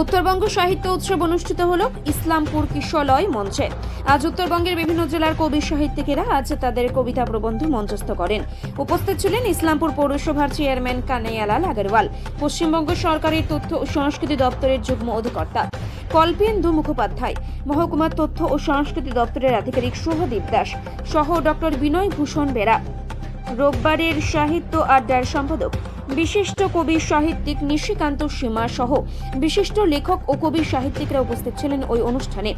উত্তরবঙ্গ সাহিত্য উৎসব অনুষ্ঠিত হল ইসলামপুর কিশলয় মঞ্চে। আজ উত্তরবঙ্গের বিভিন্ন জেলার কবি সাহিত্যিকেরা আজ তাদের কবিতা প্রবন্ধ মঞ্চস্থ করেন। উপস্থিত ছিলেন ইসলামপুর পৌরসভার চেয়ারম্যান কানাইয়ালাল আগরওয়াল, পশ্চিমবঙ্গ সরকারের তথ্য ও সংস্কৃতি দপ্তরের যুগ্ম অধিকর্তা কল্পেন্দু মুখোপাধ্যায় মহকুমা তথ্য ও সংস্কৃতি দপ্তরের আধিকারিক শুভদীপ দাস সহ ডক্টর বিনয় ভূষণ বেরা। রোববারের সাহিত্য আড্ডার সম্পাদক বিশিষ্ট কবি, সাহিত্যিক নিশিকান্ত সীমা সহ বিশিষ্ট লেখক ও কবি সাহিত্যিকরা উপস্থিত ছিলেন ওই অনুষ্ঠানে।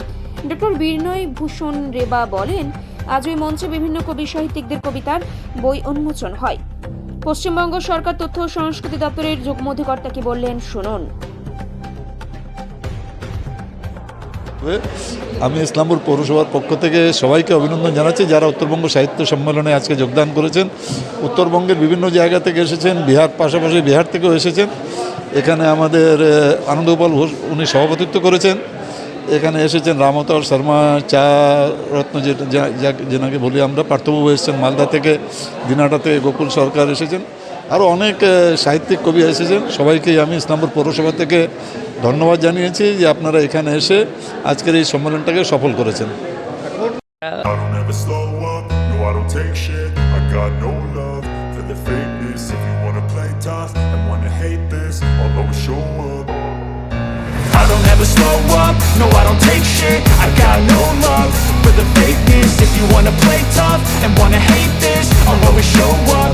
ডক্টর বিনয় ভূষণ রেবা বলেন, আজ ওই মঞ্চে বিভিন্ন কবি সাহিত্যিকদের কবিতার বই উন্মোচন হয়। পশ্চিমবঙ্গ সরকার তথ্য ও সংস্কৃতি দপ্তরের যুগ্ম অধিকর্তাকে বললেন, শুনুন। হয়ে আমি ইসলামপুর পৌরসভার পক্ষ থেকে সবাইকে অভিনন্দন জানাচ্ছি যারা উত্তরবঙ্গ সাহিত্য সম্মেলনে আজকে যোগদান করেছেন। উত্তরবঙ্গের বিভিন্ন জায়গা থেকে এসেছেন, বিহার পাশাপাশি বিহার থেকেও এসেছেন। এখানে আমাদের আনন্দগোপাল ঘোষ, উনি সভাপতিত্ব করেছেন। এখানে এসেছেন রামতর শর্মা, চা রত্ন যেটা যেনাকে বলি আমরা পার্থবাবু এসেছেন মালদা থেকে দিনাটা থেকে গোকুল সরকার এসেছেন। আরও অনেক সাহিত্যিক কবি এসেছেন। সবাইকেই আমি ইসলামপুর পৌরসভা থেকে ধন্যবাদ জানিয়েছি যে আপনারা এখানে এসে আজকের এই সম্মেলনটাকে সফল করেছেন I don't ever slow up, no I don't take shit I got no love for the fakeness If you wanna play tough and wanna hate this I'll always show up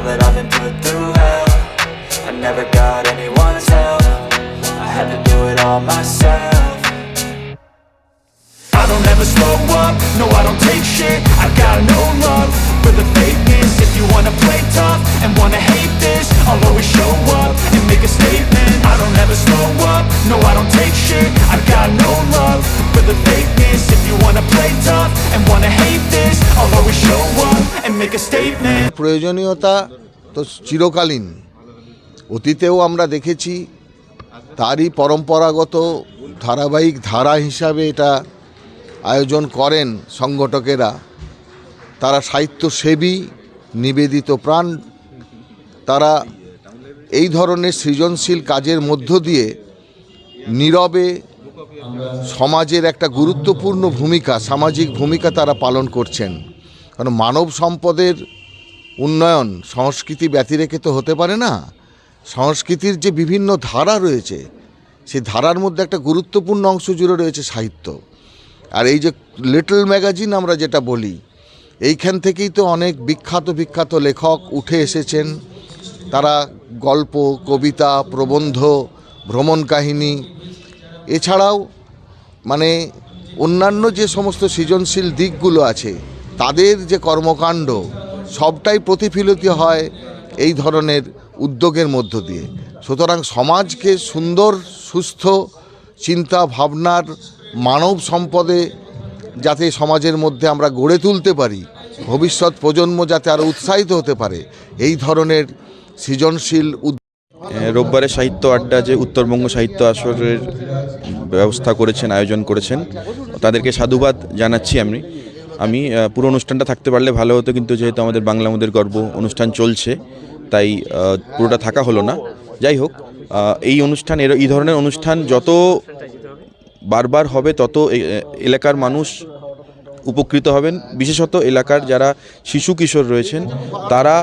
now that I've been put through hell. I never got প্রয়োজনীয়তা তো চিরকালীন। অতীতেও আমরা দেখেছি তারই পরম্পরাগত ধারাবাহিক ধারা হিসাবে এটা আয়োজন করেন সংগঠকেরা। তারা সাহিত্যসেবী, নিবেদিত প্রাণ। তারা এই ধরনের সৃজনশীল কাজের মধ্য দিয়ে নীরবে সমাজের একটা গুরুত্বপূর্ণ ভূমিকা, সামাজিক ভূমিকা তারা পালন করছেন। কারণ মানব সম্পদের উন্নয়ন সংস্কৃতি ব্যতিরেকে তো হতে পারে না। সংস্কৃতির যে বিভিন্ন ধারা রয়েছে, সেই ধারার মধ্যে একটা গুরুত্বপূর্ণ অংশ জুড়ে রয়েছে সাহিত্য। আর এই যে লিটল ম্যাগাজিন আমরা যেটা বলি, এইখান থেকেই তো অনেক বিখ্যাত বিখ্যাত লেখক উঠে এসেছেন। তারা গল্প, কবিতা, প্রবন্ধ, ভ্রমণ কাহিনী, এছাড়াও মানে অন্যান্য যে সমস্ত সৃজনশীল দিকগুলো আছে তাদের যে কর্মকাণ্ড, সবটাই প্রতিফলিত হয় এই ধরনের উদ্যোগের মধ্য দিয়ে। সুতরাং সমাজকে সুন্দর, সুস্থ চিন্তা ভাবনার মানব সম্পদে যাতে সমাজের মধ্যে আমরা গড়ে তুলতে পারি, ভবিষ্যৎ প্রজন্ম যাতে আরও উৎসাহিত হতে পারে, এই ধরনের সৃজনশীল রোববারে সাহিত্য আড্ডা যে উত্তরবঙ্গ সাহিত্য আসরের ব্যবস্থা করেছেন, আয়োজন করেছেন, তাদেরকে সাধুবাদ জানাচ্ছি আমি। আমি পুরো অনুষ্ঠানটা থাকতে পারলে ভালো হতো, কিন্তু যেহেতু আমাদের বাংলা আমাদের গর্ব অনুষ্ঠান চলছে, তাই পুরোটা থাকা হলো না। যাই হোক এই অনুষ্ঠান, এর, এই ধরনের অনুষ্ঠান যত বারবার হবে, তত এলাকার মানুষ উপকৃত হবেন। বিশেষত এলাকার যারা শিশু কিশোর রয়েছেন, তারা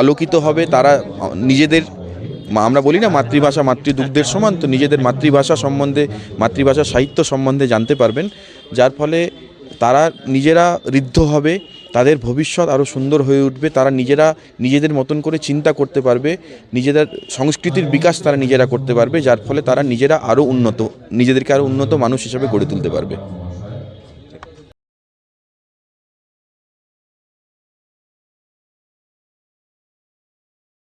আলোকিত হবে, তারা নিজেদের আমরা বলি না মাতৃভাষা, মাতৃদুগ্ধের সমান, তো নিজেদের মাতৃভাষা সম্বন্ধে, মাতৃভাষা সাহিত্য সম্বন্ধে জানতে পারবেন। যার ফলে তারা নিজেরা ঋদ্ধ হবে, তাদের ভবিষ্যৎ আরও সুন্দর হয়ে উঠবে, তারা নিজেরা নিজেদের মতন করে চিন্তা করতে পারবে, নিজেদের সংস্কৃতির বিকাশ তারা নিজেরা করতে পারবে, যার ফলে তারা নিজেরা আরও উন্নত, নিজেদেরকে আরও উন্নত মানুষ হিসেবে গড়ে তুলতে পারবে।